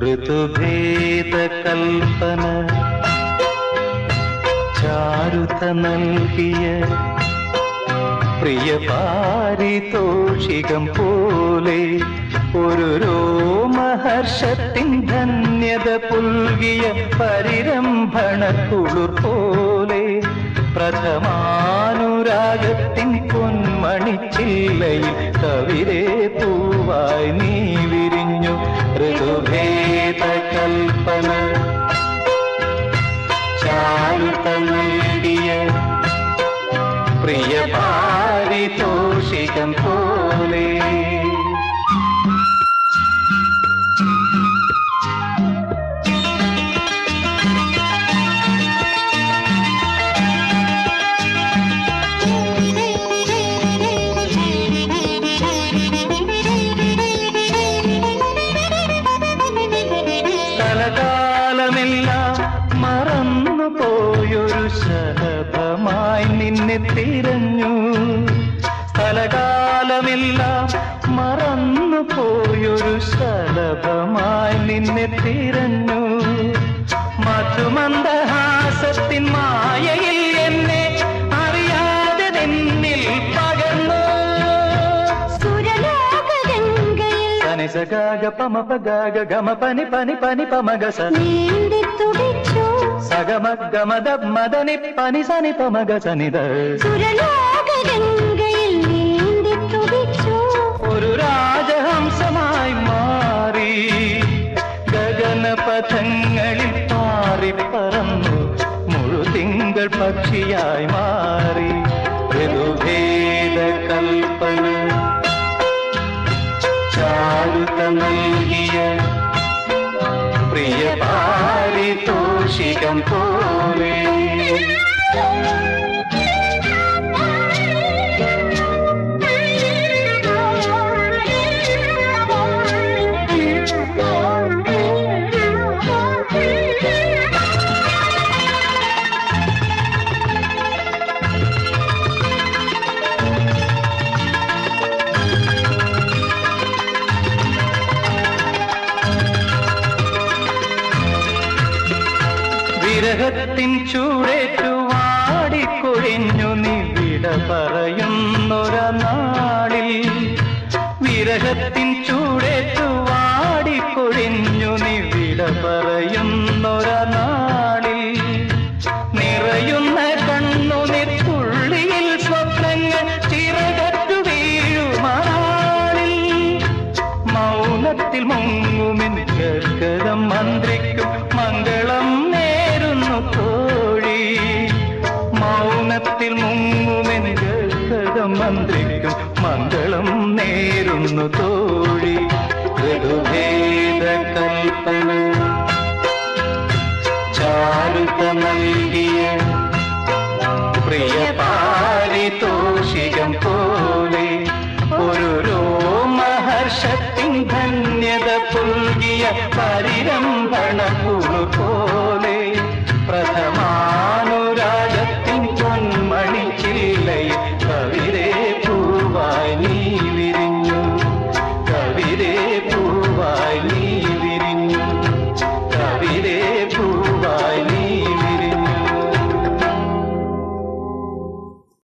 ഋതുഭേദ കൽപ്പന ചാരുത നൽകിയ പ്രിയ പാരിതോഷികം പോലെ ഒരു രോമഹർഷത്തിൻ ധന്യത പുൽകിയ പരിരംഭണ കുളിർ പോലെ പ്രഥമാനുരാഗത്തിൻ പൊന്മണിച്ചില്ലയിൽ കവിരെ പൂവായി നീ വിരിഞ്ഞു ഋതുഭേദ കൽപ്പന ചാരുത നൽകിയ പാരിതോഷികം മറന്നു പോയൊരു ശലഭമായി നിന്നെ തിരഞ്ഞു. സ്ഥലകാലമെല്ലാം. മറന്നു പോയൊരു ശലഭമായി നിന്നെ തിരഞ്ഞു. മധുമന്ദഹാസത്തിൻ സുരലോകഗംഗയിൽ സനി സഗാഗ പമ പഗാഗ ഗമ പനി പനി പനി മദനി പനി സനി സുരലോകഗംഗയിൽ നീന്തി ഒരു രാജഹംസമായി മാറി. ഗഗനപഥങ്ങളിൽ പാറി പറന്നു. മുഴുതിങ്കൾ പക്ഷിയായി മാറി. ഋതുഭേദ കൽപ്പന ചാരുത നൽകിയ പ്രിയ പാരിതോഷികം പോലെ വിരഹത്തിൻ ചൂടേറ്റു വാടിക്കൊഴിഞ്ഞു നീ വിട പറയുന്നൊരനാളിൽ. വിരഹത്തിൻ ചൂടേറ്റു വാടിക്കൊഴിഞ്ഞു നീ വിട പറയുന്നൊരനാളിൽ. നിറയുന്ന കണ്ണുനിർ തുള്ളിയിൽ സ്വപ്നങ്ങൾ ചിറകറ്റു വീഴുമാളിൽ മൗനത്തിൽ മുങ്ങുമിൻ ഗർഗതം മന്ത്രിക്കും മന്ത്രിക്കും മംഗളം നേരുന്നു തോഴി. ഋതുഭേദ കൽപ്പന ചാരുത നൽകിയ പ്രിയ പാരിതോഷികം പോലെ ഒരു രോമഹർഷത്തിൻ ധന്യത പുൽകിയ പരിരംഭണ പോലെ പ്രഥമ